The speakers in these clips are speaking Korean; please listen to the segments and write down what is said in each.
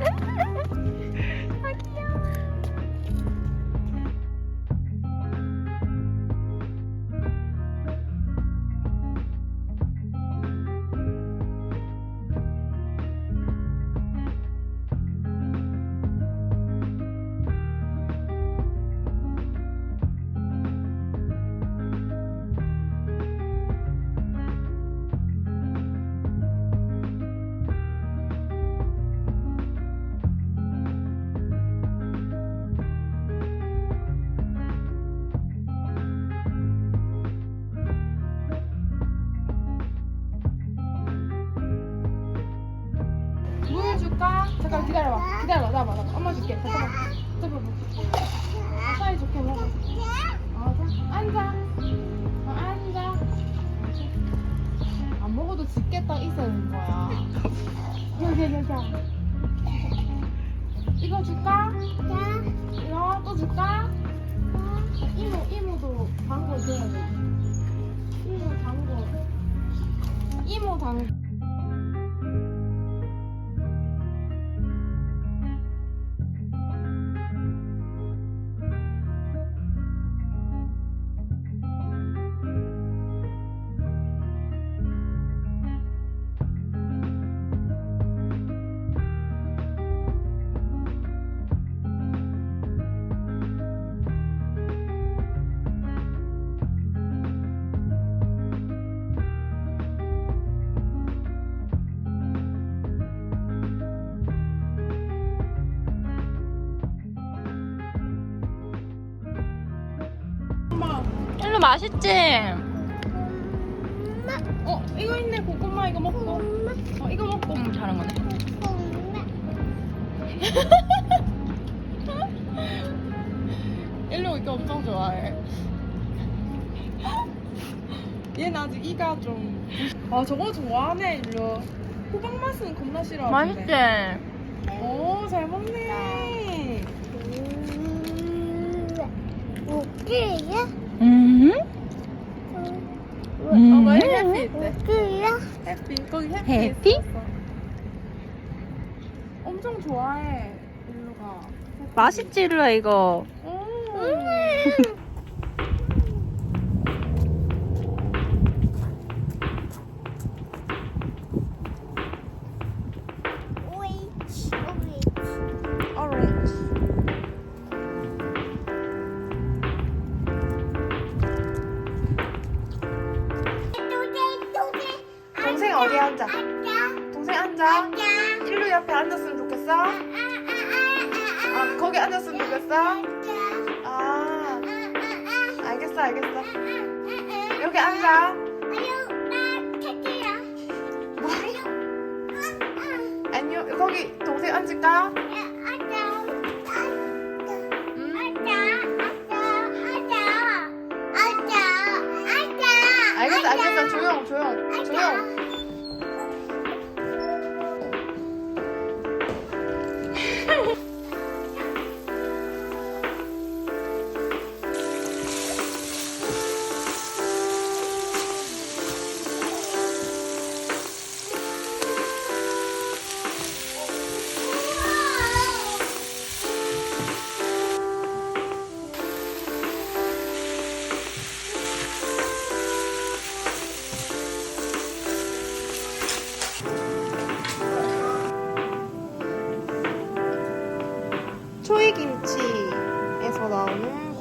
Ha ha ha! 잠깐 기다려봐. 기다려봐. 나봐, 나봐. 엄마 줄게. 잠깐만. 잠깐만. 아, 사이 좋게 먹어. 어, 자, 앉아. 맛있지? 어, 이거 있네. 고구마 이거 먹고. 어, 이거 먹고. 음, 잘한 거네. 일로 이거 엄청 좋아해. 얘는 아직 이가 좀. 아, 저거 좋아하네, 일로. 호박 맛은 겁나 싫어하는데. 맛있지? 오, 잘 먹네. 음. 어, 거기 해피 있대. 해피. 거기 해피. 해피? 있었어. 엄청 좋아해, 일로 가. 맛있지, 일로야, 이거. 음. 앉았으면 좋겠어? 아, 거기 앉았으면 좋겠어? 아, 알겠어, 알겠어. 여기 앉아. 안녕. 거기 동생 앉을까?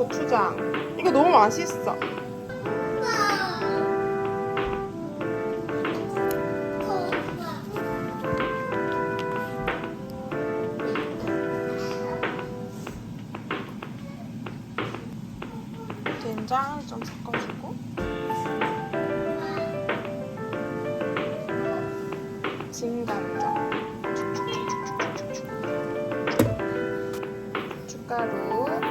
고추장. 이거 너무 맛있어. 된장을 좀 섞어주고. 진간장. 고춧가루.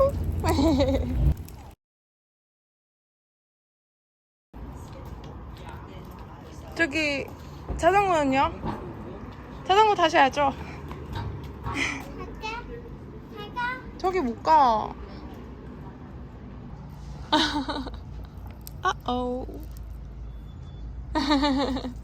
저기 자전거는요? 자전거 타셔야죠. 저기 못 가. 아오.